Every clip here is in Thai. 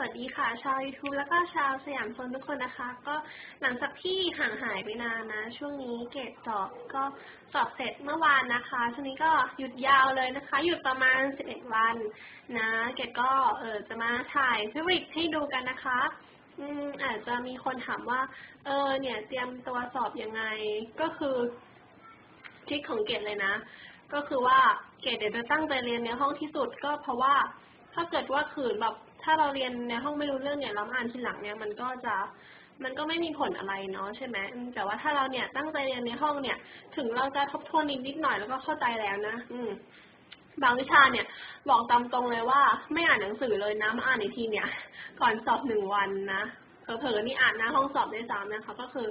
วัสดีค่ะ ชาว YouTube แล้วก็ชาวสยามโซนทุกคนนะคะ ก็หลังจากที่ห่างหายไปนานนะ ช่วงนี้เกรดสอบก็สอบเสร็จเมื่อวานนะคะช่วงนี้ก็หยุดยาวเลยนะคะ หยุดประมาณ 11 วันนะ เกดก็เออจะมาถ่ายฟิวิกให้ดูกันนะคะอืมอาจจะมีคนถามว่า เออ เนี่ยเตรียมตัวสอบยังไงก็คือทริคของเกดเลยนะ ก็คือว่าเกดเดี๋ยวจะตั้งใจเรียนในห้องที่สุดก็เพราะว่าถ้าเกิดว่าขืนแบบ ถ้าเราเรียนในห้องไม่รู้เรื่องเนี่ยเราอ่านทีหลังเนี่ยมันก็จะมันก็ไม่มีผลอะไรเนาะใช่ไหมแต่ว่าถ้าเราเนี่ยตั้งใจเรียนในห้องเนี่ย ถึงเราจะทบทวนนิดนิดหน่อยแล้วก็เข้าใจแล้วนะ อืม บางวิชาเนี่ยบอกตามตรงเลยว่า ไม่อ่านหนังสือเลยนะมาอ่านในทีเนี่ย ก่อนสอบหนึ่งวันนะเผลอๆนี่อ่านหน้าห้องสอบได้ซ้ำนะคะ ก็คือ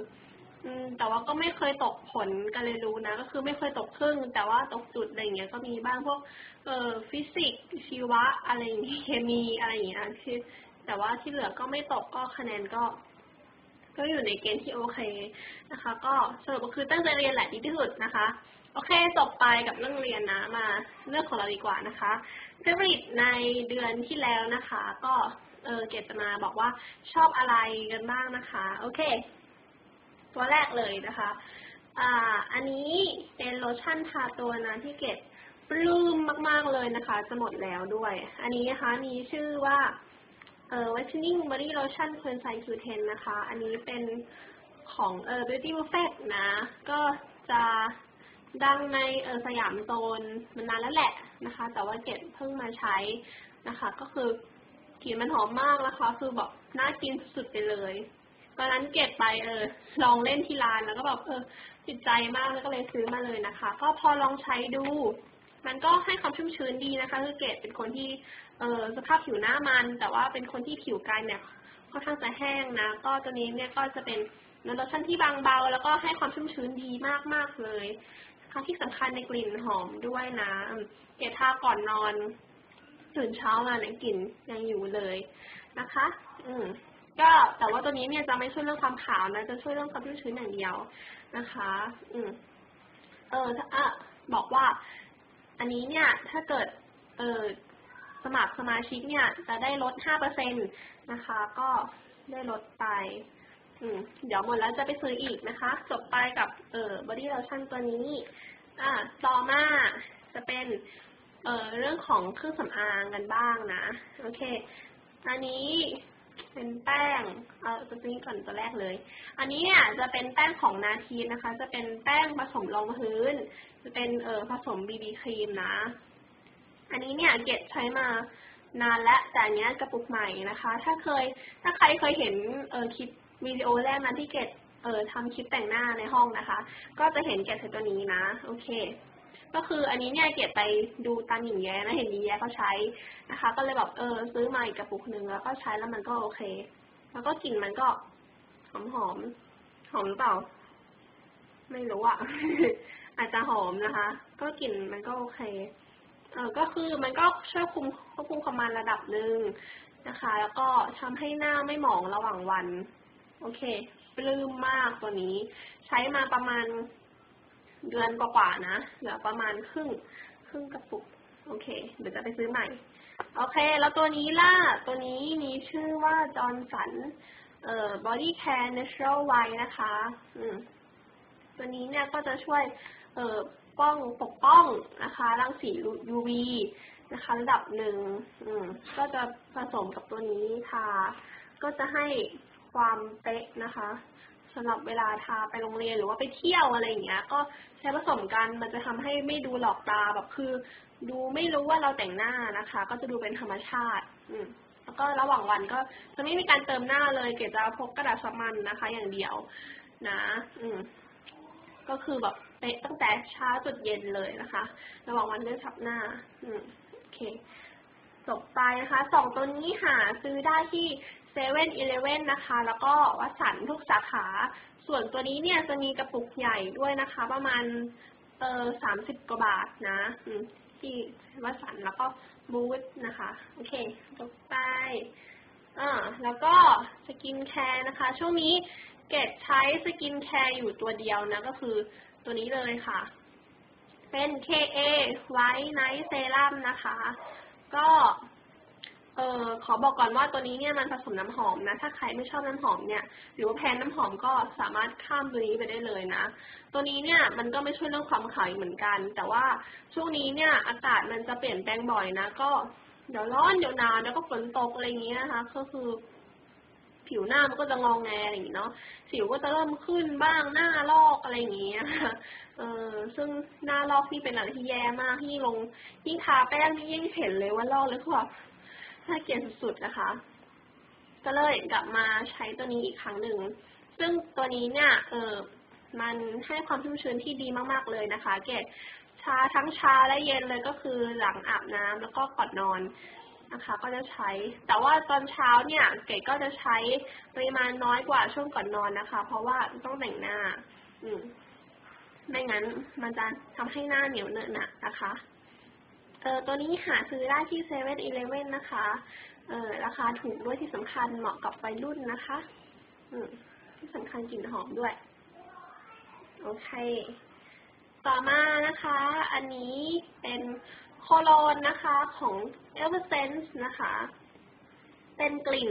อืมแต่ว่าก็ไม่เคยตกผลการเรียนรู้นะ ก็คือไม่เคยตกครึ่ง แต่ว่าตกจุดอะไรเงี้ยก็มีบ้างพวก เอ่อฟิสิกส์ชีวะอะไรอย่างเงี้ยเคมีอะไรอย่างเงี้ยที่แต่ว่าที่เหลือก็ไม่ตกก็คะแนนก็ ก็อยู่ในเกณฑ์ที่โอเคนะคะ ก็สรุปก็คือตั้งใจเรียนแหละดีที่สุดนะคะ โอเคจบไปกับเรื่องเรียนนะมาเรื่องของเราดีกว่านะคะเฟ v o r i t ในเดือนที่แล้วนะคะ ก็เออเกดจะมาบอกว่าชอบอะไรกันบ้างนะคะ โอเค ตัวแรกเลยนะคะอ่าอันนี้เป็นโลชั่นทาตัวนะที่เกดปลื้มมาก ๆ เลยนะคะ จะหมดแล้วด้วย อันนี้นะคะมีชื่อว่าเอ่อ whitening body lotion c o n c i e Q10 นะคะ อันนี้เป็นของเอ่อ beauty buffet นะ ก็จะดังในเออสยามโซนมานานแล้วแหละนะคะ แต่ว่าเก็บเพิ่งมาใช้นะคะ ก็คือกลิ่นมันหอมมากนะคะ คือแบบน่ากินสุดๆไปเลย ตอนนั้นเก็บไปเออ ลองเล่นที่ร้านแล้วก็แบบเออติดใจมากแล้วก็เลยซื้อมาเลยนะคะ ก็พอลองใช้ดู มันก็ให้ความชุ่มชื้นดีนะคะ คือเกดเป็นคนที่เออสภาพผิวหน้ามัน แต่ว่าเป็นคนที่ผิวกายเนี่ยค่อนข้างจะแห้งนะ ก็ตัวนี้เนี่ยก็จะเป็นนโลชั่นที่บางเบา แล้วก็ให้ความชุ่มชื้นดีมากๆเลยนะคะที่สำคัญในกลิ่นหอมด้วยนะเกดทาก่อนนอน ตื่นเช้ามาเนี่ยกลิ่นยังอยู่เลยนะคะ อืม ก็แต่ว่าตัวนี้เนี่ยจะไม่ช่วยเรื่องความขาวนะ จะช่วยเรื่องความชุ่มชื้นอย่างเดียวนะคะ อืม เออถ้าอะบอกว่า อันนี้เนี่ย ถ้าเกิด เออสมัครสมาชิกเนี่ย จะได้ลดห้าเปอร์เซ็นตนะคะ ก็ได้ลดไปอืมเดี๋ยวหมดแล้วจะไปซื้ออีกนะคะ จบไปกับเออบอดี้โลชั่นตัวนี้อ่าต่อมาจะเป็นเออเรื่องของเครื่องสำอางกันบ้างนะ โอเค อันนี้ เป็นแป้ง เอาตัวนี้ก่อนตัวแรกเลย อันนี้เนี่ยจะเป็นแป้งของนาทีนะคะ จะเป็นแป้งผสมรองพื้น จะเป็นเออผสมบีบีครีมนะ อันนี้เนี่ยเก็บใช้มานานและแต่อันนี้กระปุกใหม่นะคะ ถ้าเคย ถ้าใครเคยเห็นเออคลิปวิดีโอแรกนั้นที่เกดเออทำคลิปแต่งหน้าในห้องนะคะ ก็จะเห็นเกดใช้ตัวนี้นะ โอเค ก็คืออันนี้เนี่ยเก็บไปดูตามหญิงแย้นะเห็นหญิงแย้เขาใช้นะคะ ก็เลยแบบเออซื้อมาอีกกระปุกหนึ่งแล้วก็ใช้แล้วมันก็โอเค แล้วก็กลิ่นมันก็หอมหอมหอมหรือเปล่า ไม่รู้อะอาจจะหอมนะคะ ก็กลิ่นมันก็โอเค เออก็คือมันก็ช่วยคุมควบคุมความมันระดับหนึ่งนะคะ แล้วก็ทำให้หน้าไม่หมองระหว่างวัน โอเคปลื้มมากตัวนี้ ใช้มาประมาณ เดือนกว่าๆนะเหลือประมาณครึ่งครึ่งกระปุก โอเค เดี๋ยวจะไปซื้อใหม่ โอเค แล้วตัวนี้ล่ะ ตัวนี้มีชื่อว่าจอร์นสันเอ่อ body care natural white นะคะ อืม ตัวนี้เนี่ยก็จะช่วย เอ่อ ป้องปกป้องนะคะรังสี UV นะคะระดับหนึ่ง อืม ก็จะผสมกับตัวนี้ทา ก็จะให้ความเป๊ะนะคะ สำหรับเวลาทาไปโรงเรียนหรือว่าไปเที่ยวอะไรอย่างเงี้ย ก็ใช้ผสมกันมันจะทำให้ไม่ดูหลอกตาแบบคือ ดูไม่รู้ว่าเราแต่งหน้านะคะ ก็จะดูเป็นธรรมชาติ อืมแล้วก็ระหว่างวันก็จะไม่มีการเติมหน้าเลย เกดจะพกกระดาษสมันนะคะ อย่างเดียว นะ อืมก็คือแบบเป๊ะตั้งแต่เช้าจดเย็นเลยนะคะ ระหว่างวันเลือกทับหน้า อืมโอเคจบไปนะคะสองตัวนี้หาซื้อได้ที่ เซเว่นอีเลเว่นนะคะ แล้วก็วัสันทุกสาขา ส่วนตัวนี้เนี่ยจะมีกระปุกใหญ่ด้วยนะคะ ประมาณเออสามสิบกว่าบาทนะที่วัสันแล้วก็บูธนะคะ โอเคจบไปอ่าแล้วก็สกินแคร์นะคะ ช่วงนี้เกดใช้สกินแคร์อยู่ตัวเดียวนะ ก็คือตัวนี้เลยค่ะ เป็น KA White Night Serum นะคะ ก็ เออขอบอกก่อนว่าตัวนี้เนี่ยมันผสมน้ำหอมนะ ถ้าใครไม่ชอบน้ำหอมเนี่ย หรือว่าแพ้น้ำหอมก็สามารถข้ามตัวนี้ไปได้เลยนะ ตัวนี้เนี่ยมันก็ไม่ช่วยเรื่องความขาวอีกเหมือนกัน แต่ว่าช่วงนี้เนี่ยอากาศมันจะเปลี่ยนแปลงบ่อยนะ ก็เดี๋ยวร้อนเดี๋ยวหนาวเดี๋ยวก็ฝนตกอะไรอย่างเงี้ยนะคะก็คือ ผิวหน้ามันก็จะงองแงอะไรอย่างงี้เนาะสิวก็จะเริ่มขึ้นบ้างหน้าลอกอะไรอย่างเงี้ยเออซึ่งหน้าลอกนี่เป็นอะไรที่แย่มากที่ลงยิ่งทาแป้งนี่ยิ่งเห็นเลยว่าลอกเลยคือแบบ น่าเกลียดสุดๆนะคะ ก็เลยกลับมาใช้ตัวนี้อีกครั้งหนึ่ง ซึ่งตัวนี้เนี่ยเออมันให้ความชุ่มชื้นที่ดีมาก ๆเลยนะคะ เกดชาทั้งเช้าและเย็นเลยก็คือหลังอาบน้ำแล้วก็ก่อนนอนนะคะ ก็จะใช้ แต่ว่าตอนเช้าเนี่ย เกดก็จะใช้ปริมาณน้อยกว่าช่วงก่อนนอนนะคะ เพราะว่าต้องแต่งหน้า อืมไม่งั้นมันจะทำให้หน้าเหนียวเนอะหนะนะคะ ออตัวนี้หาซื้อได้ที่เซเว่นอีเลฟเว่นนะคะเออราคาถูกด้วยที่สำคัญเหมาะกับวัยรุ่นนะคะ อืมที่สำคัญกลิ่นหอมด้วย โอเค ต่อมานะคะ อันนี้เป็นโคโลนนะคะของ e v e r s e n s e นะคะ เป็นกลิ่น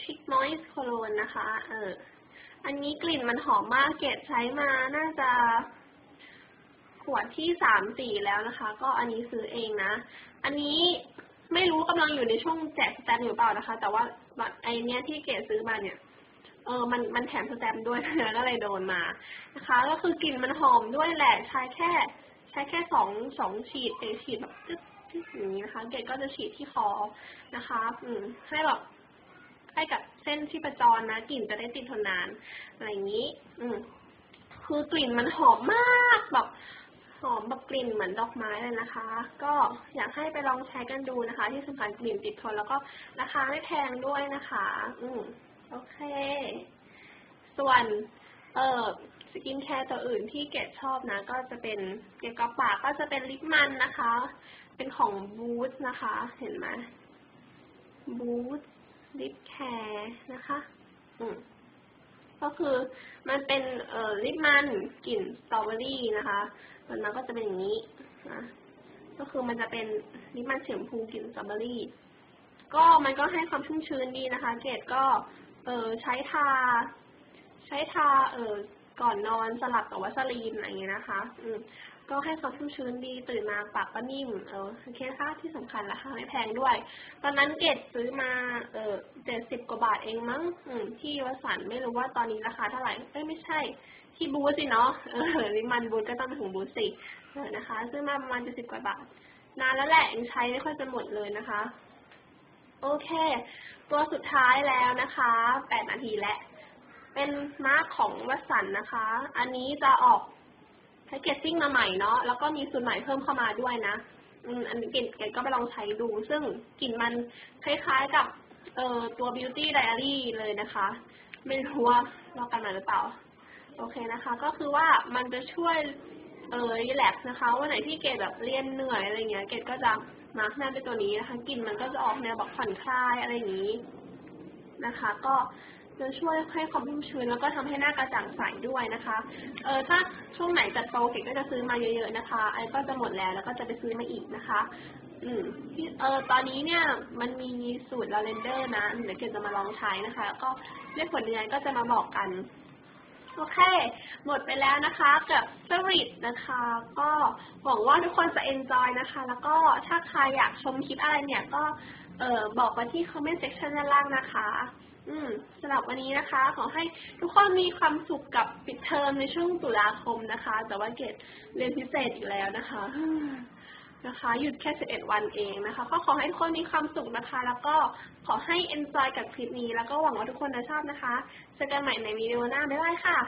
Chic Moist Cologne นะคะ เออ อันนี้กลิ่นมันหอมมากเกดใช้มาน่าจะ วดที่สามสี่แล้วนะคะ ก็อันนี้ซื้อเองนะ อันนี้ไม่รู้กำลังอยู่ในช่วงแจกสแตมป์อยู่เปล่านะคะ แต่ว่าไอเนี้ยที่เกดซื้อมาเนี่ยเออมันมันแถมสแตมป์ด้วยก็เลยโดนมานะคะ ก็คือกลิ่นมันหอมด้วยแหละใช้แค่ ใช้แค่สองสองฉีดเอฉีดแบบจึ๊ดจึ๊ดอย่างนี้นะคะ เกดก็จะฉีดที่คอนะคะ อืมให้แบบให้กับเส้นที่ประจรนะกลิ่นจะได้ติดทนนานอะไรอย่างนี้ อืมคือกลิ่นมันหอมมากแบบ หอมแบบกลิ่นเหมือนดอกไม้เลยนะคะ ก็อยากให้ไปลองใช้กันดูนะคะ ที่สำคัญกลิ่นติดทนแล้วก็ราคาไม่แพงด้วยนะคะ อืมโอเค ส่วน เอ่อสกินแคร์ตัวอื่นที่เกดชอบนะ ก็จะเป็นเกี่ยวกับปากก็จะเป็นลิปมันนะคะ เป็นของบูธนะคะ เห็นไหมบูธลิปแคร์นะคะ อืม ก็คือมันเป็นเอ่อลิปมันกลิ่นสตรอเบอรี่นะคะมันมันก็จะเป็นอย่างนี้นะก็คือมันจะเป็นลิปมันเฉียมพูกลิ่นสตรอเบอรี่ ก็มันก็ให้ความชุ่มชื้นดีนะคะ เกดก็ เออใช้ทา ใช้ทา เออ ก่อนนอนสลับกับวัสลีนอะไรอย่างเงี้ยนะคะ อืมก็ให้ความชุ่มชื้นดีตื่นมาปากก็นิ่มเออโอเคค่ะที่สำคัญราคาไม่แพงด้วย ตอนนั้นเกดซื้อมาเออเจ็ดสิบกว่าบาทเองมั้งอืมที่วสันไม่รู้ว่าตอนนี้ราคาเท่าไหร่เอ้ยไม่ใช่ ที่บูธสิเนาะเออลิมันบูธก็ต้องไปถึงบูธสิเออนะคะ ซื้อมาประมาณเจ็ดสิบกว่าบาท นานแล้วแหละยังใช้ไม่ค่อยจะหมดเลยนะคะ โอเค ตัวสุดท้ายแล้วนะคะแปดนาทีแล้ว เป็นมาร์กของวสันนะคะ อันนี้จะออกแพคเกจจิ้งมาใหม่เนาะ แล้วก็มีสูตรใหม่เพิ่มเข้ามาด้วยนะ อืม อันนี้กลิ่นเกดก็ไปลองใช้ดู ซึ่งกลิ่นมันคล้ายๆกับ เอ่อ ตัว Beauty Diary เลยนะคะ ไม่รู้ว่าลอกกันมาหรือเปล่า โอเคนะคะ ก็คือว่ามันจะช่วย เออรีแลกซ์นะคะ วันไหนที่เกดแบบเรียนเหนื่อยอะไรเงี้ย เกดก็จะมาร์กหน้าด้วยตัวนี้นะคะ กลิ่นมันก็จะออกแนวแบบผ่อนคลายอะไรอย่างนี้นะคะ ก็ จะช่วยให้ความชุ่มชื้นแล้วก็ทำให้หน้ากระจ่างใสด้วยนะคะเออถ้าช่วงไหนจัดโปรเกดก็จะซื้อมาเยอะๆนะคะ ไอ้ก็จะหมดแล้วแล้วก็จะไปซื้อมาอีกนะคะ อืมที่เออตอนนี้เนี่ยมันมีสูตรลาเวนเดอร์นะเดี๋ยวเกดจะมาลองใช้นะคะแล้วก็เรียกผลยังไงก็จะมาบอกกันโอเค หมดไปแล้วนะคะกับสริตนะคะ ก็หวังว่าทุกคนจะ enjoy นะคะ แล้วก็ถ้าใครอยากชมคลิปอะไรเนี่ยก็เออบอกมาที่ comment section ด้านล่างนะคะ อืมสำหรับวันนี้นะคะ ขอให้ทุกคนมีความสุขกับปิดเทอมในช่วงตุลาคมนะคะ แต่ว่าเกดเรียนพิเศษอีกแล้วนะคะนะคะ หยุดแค่11วันเองนะคะ ก็ขอให้ทุกคนมีความสุขนะคะ แล้วก็ขอให้ enjoy กับคลิปนี้ แล้วก็หวังว่าทุกคนจะชอบนะคะเจอกันใหม่ในวิดีโอหน้าบ๊ายบายค่ะ